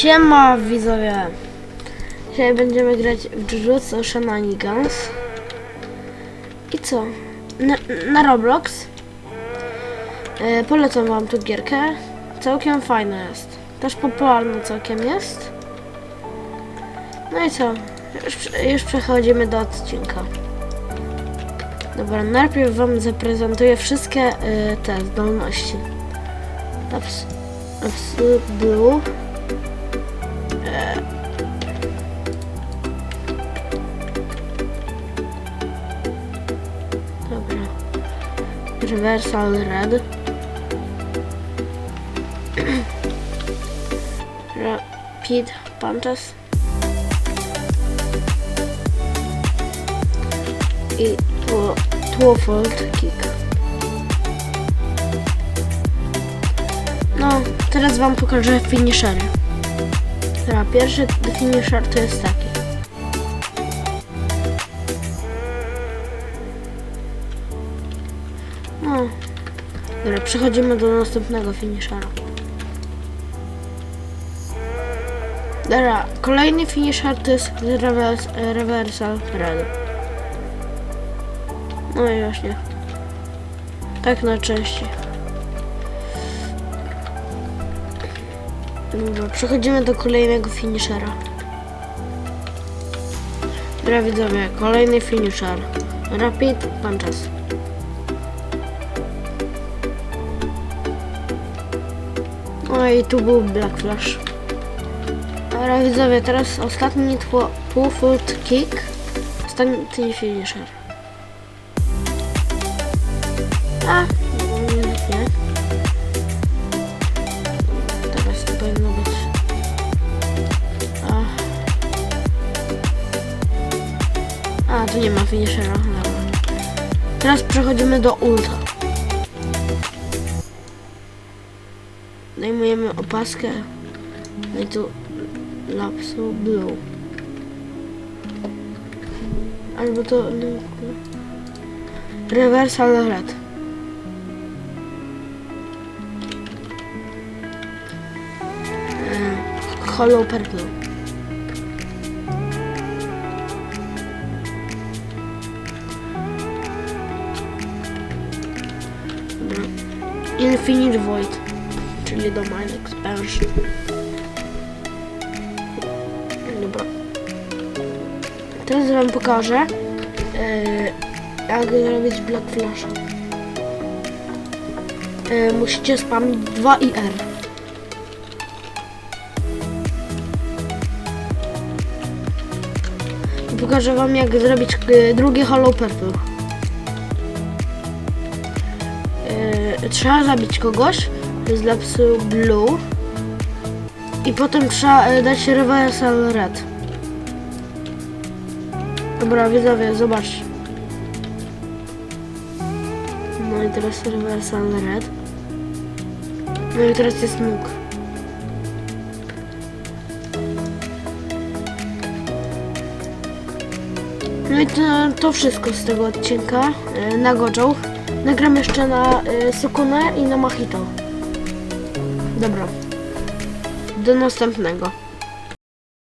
Siema widzowie! Dzisiaj będziemy grać w Jujutsu Shenanigans. I co? Na, na Roblox. E, polecam wam tu gierkę. Całkiem fajna jest. Też popularna całkiem jest. No i co? Już, już przechodzimy do odcinka. Dobra, najpierw wam zaprezentuję wszystkie e, te zdolności. Abs Blue. Reversal red. Rapid punches. I tw- twofold kick. No, teraz wam pokażę finishery. Pierwszy finisher to jest taki. Dobra, przechodzimy do następnego finishera. Dobra, kolejny finisher to jest rewers, reversal red. No i właśnie. Tak najczęściej. Dobra, przechodzimy do kolejnego finishera. Dobra widzowie, kolejny finisher. Rapid punches. No i tu był Black Flash. Dobra widzowie, teraz ostatni tło, two-foot kick. Ostatni finisher. A, nie, nie. Teraz to powinno być. A, A tu nie ma finishera. Teraz przechodzimy do ulta. Zdejmujemy opaskę. No i tu lapsu blue. Albo to... No, reversal red. E, Hollow purple. Infinite Void czyli do Mind Expansion. Dobra. Teraz wam pokażę, e, jak zrobić Black Flasha. E, musicie spamić 2 i R. Pokażę wam jak zrobić e, drugi Hollow Purple. Trzeba zabić kogoś z lapsu blue i potem trzeba e, dać reversal red. Dobra, widzowie, zobaczcie. No i teraz reversal red. No i teraz jest nóg. No i to, to wszystko z tego odcinka e, na Gojo. Nagram jeszcze na e, Sukune i na Mahito. Dobra. Do następnego.